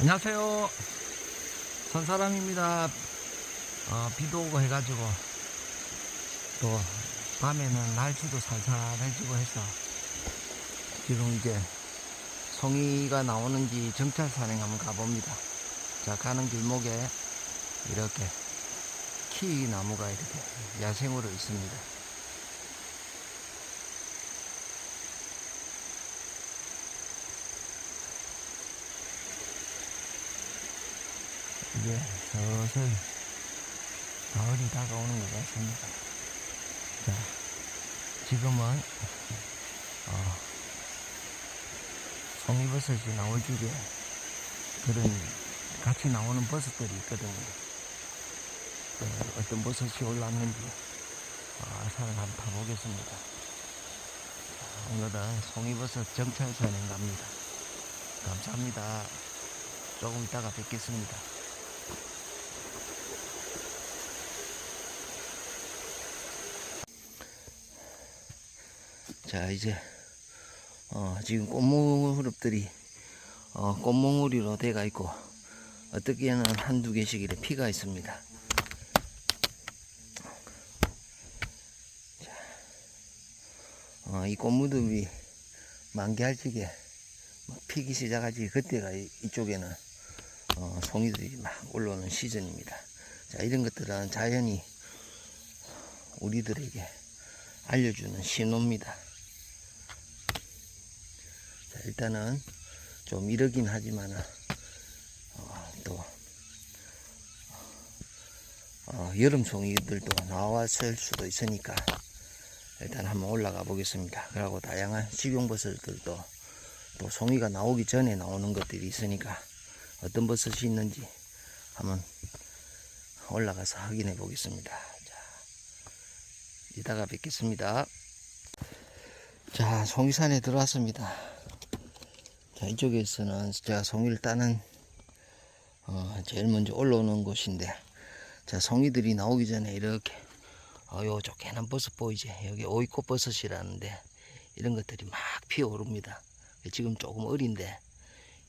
안녕하세요. 선사람입니다. 어, 비도 오고 해가지고 또 밤에는 날씨도 살살해지고 해서 지금 이제 송이가 나오는지 정찰 산행 한번 가봅니다. 자 가는 길목에 이렇게 키 나무가 이렇게 야생으로 있습니다. 이제 슬슬 가을이 다가오는 것 같습니다. 자, 지금은 어, 송이버섯이 나올 줄에 그런 같이 나오는 버섯들이 있거든요. 어, 어떤 버섯이 올랐는지 어, 산을 한번 타보겠습니다. 자, 오늘은 송이버섯 정찰 산행 갑니다. 감사합니다. 조금 이따가 뵙겠습니다. 자 이제 어, 지금 꽃무렵들이 어, 꽃몽우리로 돼가 있고 어떻게는 한두 개씩 이렇게 피가 있습니다. 자, 어, 이 꽃무들이 만개할 적에 막 피기 시작하지 그때가 이- 이쪽에는 어, 송이들이 막 올라오는 시즌입니다. 자 이런 것들은 자연이 우리들에게 알려주는 신호입니다. 자, 일단은 좀 이러긴 하지만 어, 또 어, 여름 송이들도 나왔을 수도 있으니까 일단 한번 올라가 보겠습니다. 그리고 다양한 식용버섯들도 또 송이가 나오기 전에 나오는 것들이 있으니까 어떤 버섯이 있는지 한번 올라가서 확인해 보겠습니다. 자, 이따가 뵙겠습니다. 자, 송이산에 들어왔습니다. 자, 이쪽에서는 제가 송이를 따는 어, 제일 먼저 올라오는 곳인데 자, 송이들이 나오기 전에 이렇게 어, 요 조그만 버섯 보이지? 여기 오이꽃 버섯이라는데 이런 것들이 막 피어오릅니다. 지금 조금 어린데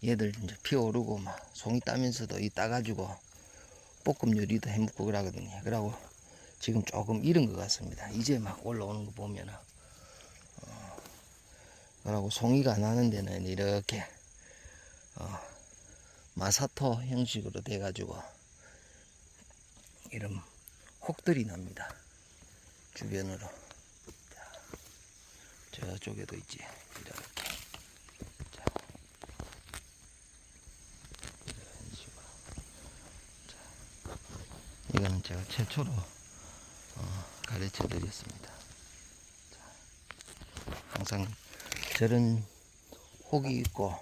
얘들 이제 피어오르고 막 송이 따면서도 이 따가지고 볶음 요리도 해먹고 그러거든요. 그러고 지금 조금 이른 것 같습니다. 이제 막 올라오는 거 보면은 그리고 송이가 나는 데는 이렇게 어, 마사토 형식으로 돼 가지고 이런 혹들이 납니다. 주변으로. 자, 저쪽에도 있지. 이렇게. 자, 이런 식으로. 자, 이거는 제가 최초로 어, 가르쳐 드렸습니다. 항상 저런 혹이 있고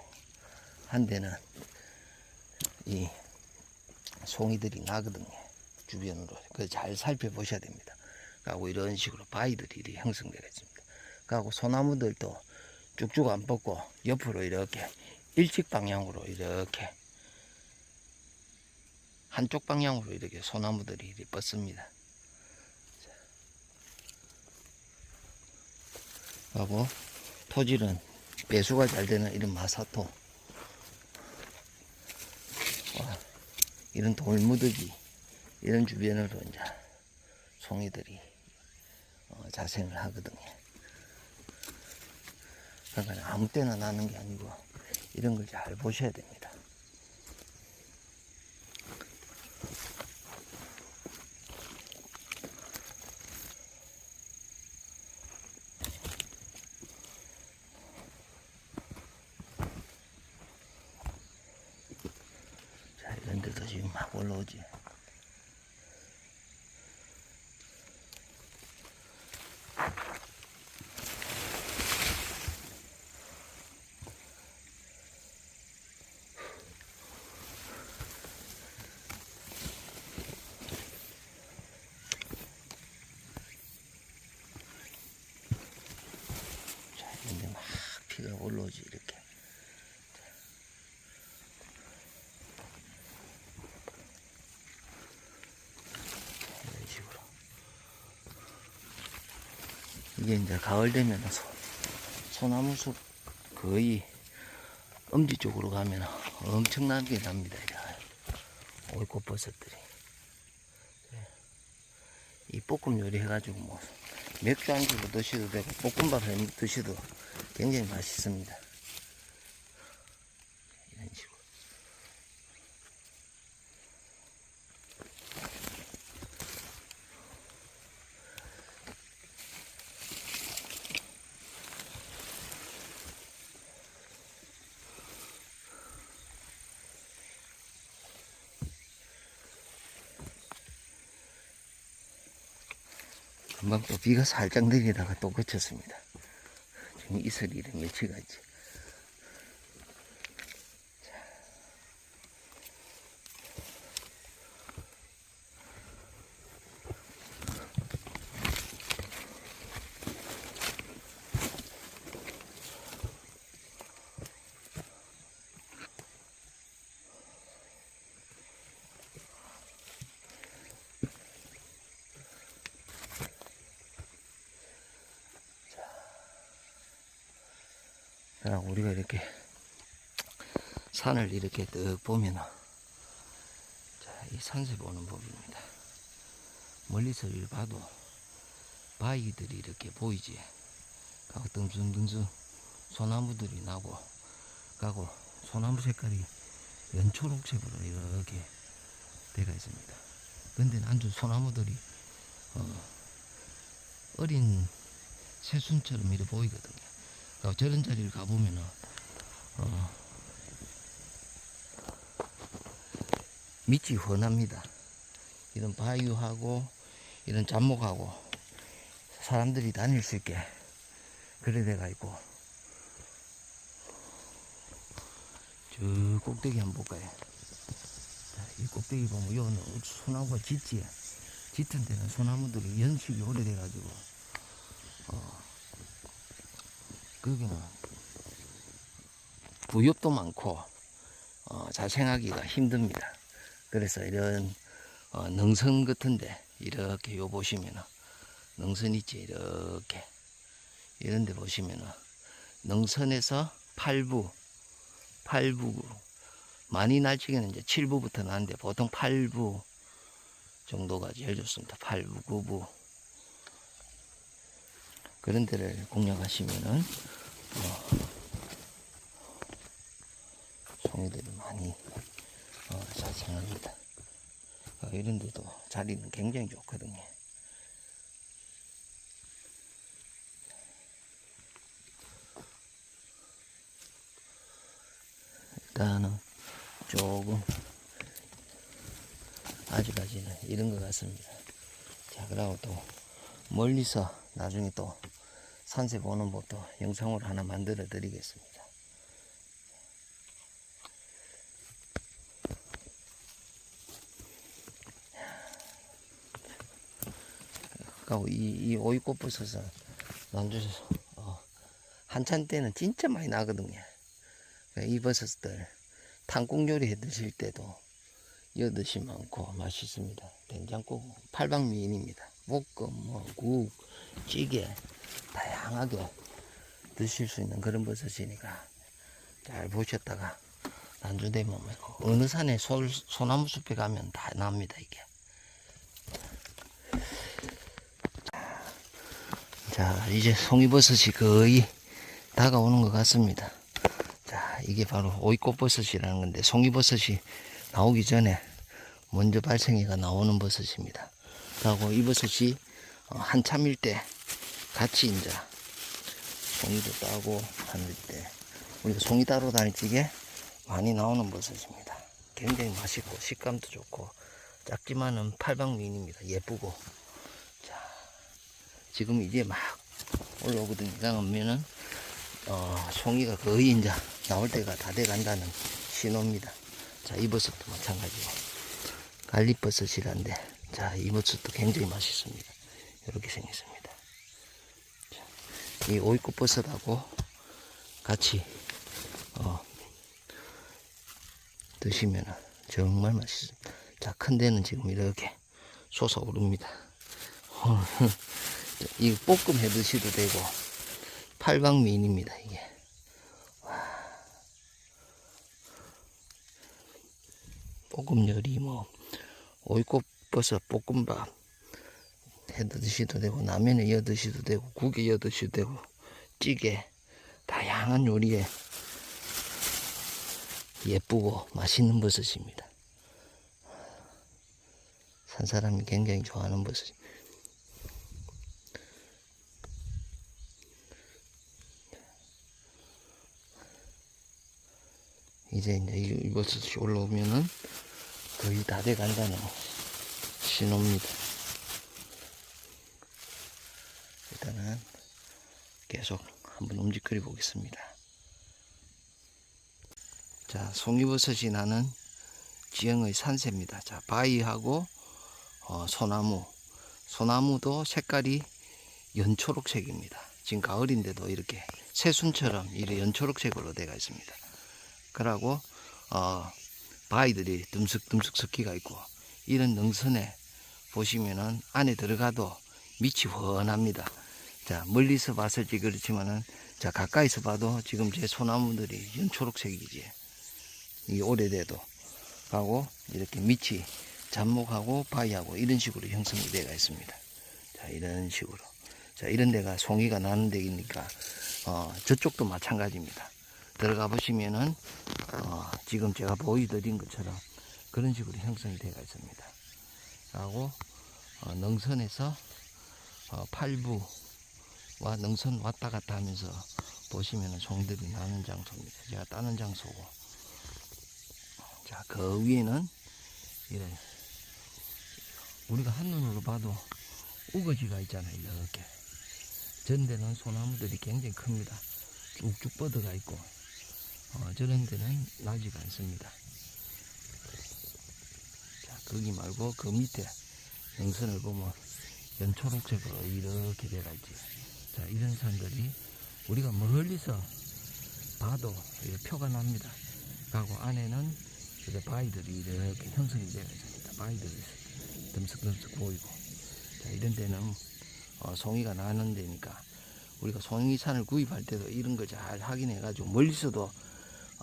한 데는 이 송이들이 나거든요 주변으로. 그잘 살펴보셔야 됩니다. 그리고 이런 식으로 바위들이 형성되겠습니다. 그리고 소나무들도 쭉쭉 안 뻗고 옆으로 이렇게 일직 방향으로 이렇게 한쪽 방향으로 이렇게 소나무들이 이렇게 뻗습니다. 하고 토질은 배수가 잘 되는 이런 마사토 와, 이런 돌무더기 이런 주변으로 이제 송이들이 어, 자생을 하거든요. 그러니까 아무 때나 나는 게 아니고 이런 걸 잘 보셔야 됩니다. 자, 이런 데도 지금 막 올라오지. 자, 이런 데막 피가 올라오지, 이렇게. 이런 식으로. 이게 이제 가을 되면 소, 소나무 숲 거의 엄지 쪽으로 가면 엄청나게 납니다. 오이꽃 버섯들이. 이 볶음 요리 해가지고 뭐 맥주 안주로 드셔도 되고 볶음밥 해 드셔도 굉장히 맛있습니다. 금방 또 비가 살짝 내리다가 또 그쳤습니다. 지금 이슬이 이런 며칠 갔지. 그럼 우리가 이렇게 산을 이렇게 뜩 보면은 자, 이 산세 보는 법입니다. 멀리서 일 봐도 바위들이 이렇게 보이지. 가고 듬성듬성 소나무들이 나고 가고 소나무 색깔이 연초록색으로 이렇게 되어 있습니다. 근데 난주 소나무들이 어, 어린 새순처럼 이렇게 보이거든요. 어, 저런 자리를 가보면은 어, 밑이 훤합니다. 이런 바위하고 이런 잡목하고 사람들이 다닐 수 있게 그래 돼가 있고 저 꼭대기 한번 볼까요? 자, 이 꼭대기 보면 요는 소나무가 짙지 짙은 데는 소나무들이 연식이 오래돼가지고 어, 거기는 부엽도 많고 어, 자생하기가 힘듭니다. 그래서 이런 어, 능선 같은데 이렇게 요 보시면은 능선 있지? 이렇게. 이런데 보시면은 능선에서 8부 8부 많이 날치기는 이제 7부부터 나는데 보통 8부 정도가 제일 좋습니다. 8부 9부. 그런 데를 공략하시면은 어, 송이들이 많이 어, 자생합니다. 어, 이런 데도 자리는 굉장히 좋거든요. 일단은 조금 아직까지는 이런 것 같습니다. 자, 그리고 또 멀리서 나중에 또 산세 보는 법도 영상으로 하나 만들어 드리겠습니다. 이, 이 오이꽃 버섯은 난주에서 어, 한참 때는 진짜 많이 나거든요. 그이 버섯들 탕국 요리 해 드실 때도 드시면 많고 맛있습니다. 된장국 팔방미인입니다. 볶음, 뭐, 국, 찌개 다양하게 드실 수 있는 그런 버섯이니까 잘 보셨다가 난주되면 뭐 어느 산에 솔, 소나무 숲에 가면 다 납니다 이게. 자 이제 송이버섯이 거의 다가오는 것 같습니다. 자 이게 바로 오이꽃버섯이라는 건데 송이버섯이 나오기 전에 먼저 발생해가 나오는 버섯입니다. 그리고 이 버섯이 어, 한참일 때 같이 이제 송이도 따고 하는 때 우리가 송이 따러 다닐 적에 많이 나오는 버섯입니다. 굉장히 맛있고 식감도 좋고 작지만은 팔방미인입니다. 예쁘고 자 지금 이제 막 올라오거든요. 그러면은 어, 송이가 거의 이제 나올 때가 다 돼 간다는 신호입니다. 자, 이 버섯도 마찬가지고 갈릭버섯이란데 자, 이 버섯도 굉장히 맛있습니다. 이렇게 생겼습니다. 자, 이 오이꽃 버섯하고 같이 어, 드시면 정말 맛있습니다. 자, 큰 데는 지금 이렇게 솟아 오릅니다. 이 볶음 해 드셔도 되고 팔방미인입니다 이게 볶음 요리 뭐 오이꽃버섯 볶음밥 해 드셔도 되고 라면에 이어 드셔도 되고 국에 이어 드셔도 되고 찌개 다양한 요리에 예쁘고 맛있는 버섯입니다. 산 사람이 굉장히 좋아하는 버섯. 이제 이제 이- 이 버섯이 올라오면은 거의 다 돼 간다는 신호입니다. 일단은 계속 한번 움직여 보겠습니다. 자, 송이버섯이 나는 지형의 산세입니다. 자, 바위하고 어, 소나무, 소나무도 색깔이 연초록색입니다. 지금 가을인데도 이렇게 새순처럼 이렇게 연초록색으로 되어 있습니다. 그러고 어, 바위들이 듬석듬석 섞기가 있고 이런 능선에 보시면은 안에 들어가도 밑이 훤합니다. 자 멀리서 봤을지 그렇지만은 자 가까이서 봐도 지금 제 소나무들이 연초록색이지 이 오래돼도 하고 이렇게 밑이 잡목하고 바위하고 이런 식으로 형성이 되어 있습니다. 자 이런 식으로 자 이런 데가 송이가 나는 데이니까 어, 저쪽도 마찬가지입니다. 들어가 보시면은 어, 지금 제가 보여드린 것처럼 그런 식으로 형성이 되어 있습니다. 하고 어, 능선에서 어, 팔부와 능선 왔다 갔다 하면서 보시면은 송들이 나는 장소입니다. 제가 따는 장소고 자 그 위에는 이래 우리가 한눈으로 봐도 우거지가 있잖아요 이렇게 전데는 소나무들이 굉장히 큽니다 쭉쭉 뻗어가 있고 어, 저런 데는 나지가 않습니다. 자, 거기 말고 그 밑에 영선을 보면 연초록색으로 이렇게 돼가 있지. 자, 이런 산들이 우리가 멀리서 봐도 표가 납니다. 가고 안에는 이렇게 바위들이 이렇게 형성이 되어 있습니다. 바위들이 듬석듬석 보이고. 자, 이런 데는 어, 송이가 나는 데니까 우리가 송이산을 구입할 때도 이런 거잘 확인해 가지고 멀리서도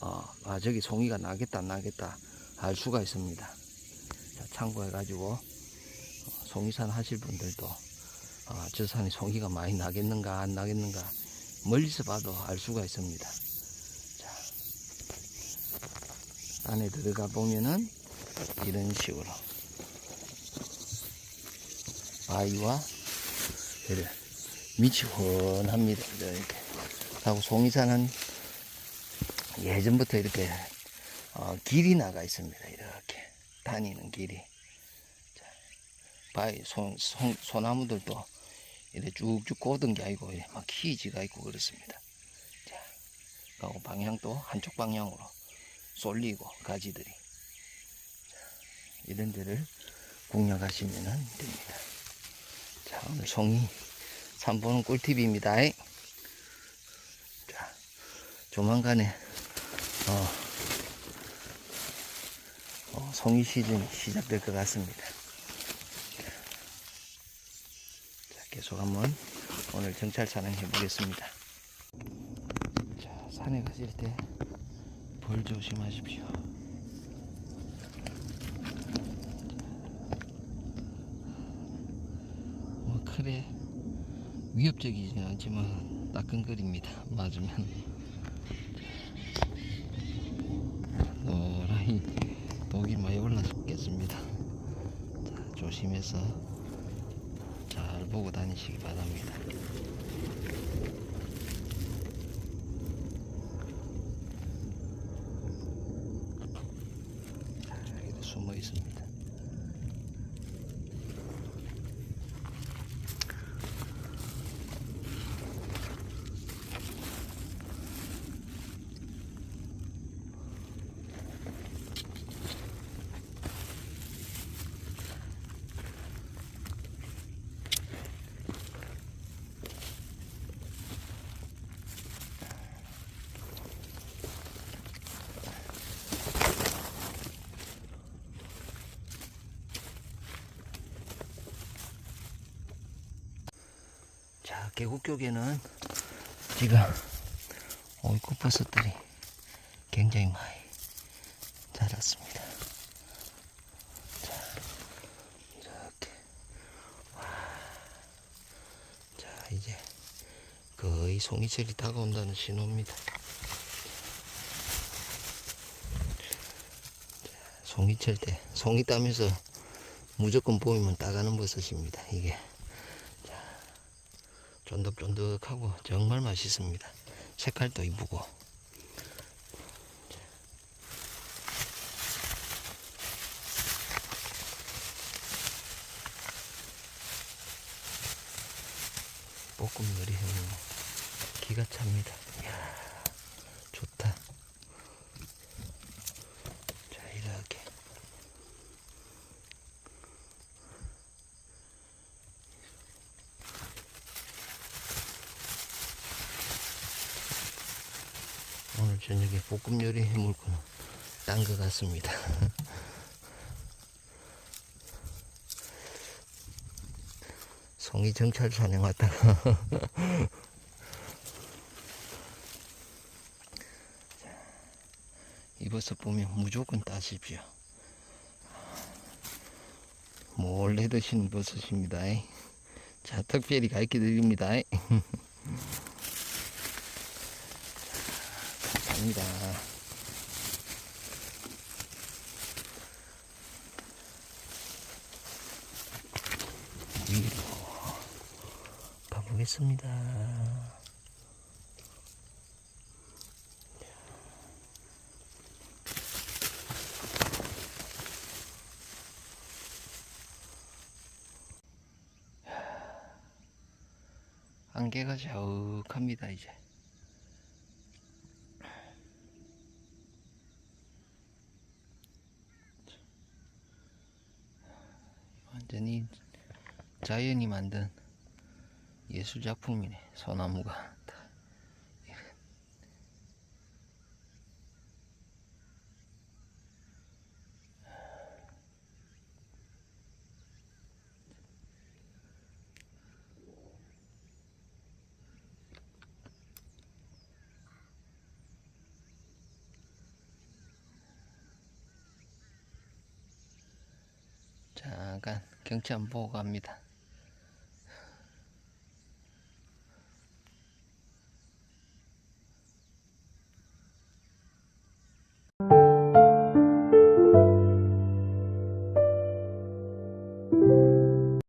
어, 아 저기 송이가 나겠다 안 나겠다 알 수가 있습니다. 자, 참고해 가지고 어, 송이산 하실 분들도 어, 저 산에 송이가 많이 나겠는가 안 나겠는가 멀리서 봐도 알 수가 있습니다. 자, 안에 들어가 보면은 이런 식으로 바위와 이래 밑이 훤합니다. 이렇게. 하고 송이산은 예전부터 이렇게 어, 길이 나가 있습니다. 이렇게 다니는 길이. 자, 바위 소, 소, 소나무들도 이렇게 쭉쭉 꽂은 게 아니고 이렇게 막 키지가 있고 그렇습니다. 자, 그리고 방향도 한쪽 방향으로 쏠리고 가지들이 자, 이런 데를 공략하시면 됩니다. 자, 오늘 송이 산보는 꿀팁입니다. 자, 조만간에 어, 어, 송이 시즌이 시작될 것 같습니다. 자, 계속 한번 오늘 정찰 촬영해 보겠습니다. 자, 산에 가실 때 벌 조심하십시오. 뭐 크게 위협적이지는 않지만 따끈거립니다. 맞으면 노라히 독이 많이 올라겠습니다. 자, 조심해서 잘 보고 다니시기 바랍니다. 계곡 쪽에는 지금 올꽃버섯들이 굉장히 많이 자랐습니다. 자, 이렇게 자, 이제 거의 송이철이 다가온다는 신호입니다. 송이철 때, 송이 따면서 무조건 보이면 따가는 버섯입니다. 이게. 쫀득쫀득하고 정말 맛있습니다. 색깔도 이쁘고 볶음 요리 해먹는 기가 찹니다. 이야, 좋다. 자, 이렇게. 오늘 저녁에 볶음 요리 거는 딴 것 같습니다. 송이 정찰 촬영 왔다가 이 버섯 보면 무조건 따십시오. 몰래 드시는 버섯입니다. 자, 특별히 가르쳐 드립니다. 감사합니다. 위로 가보겠습니다. 안개가 자욱합니다 이제 완전히 자연이 만든 예술 작품이네 소나무가 다. 잠깐 경치 한번 보고 갑니다.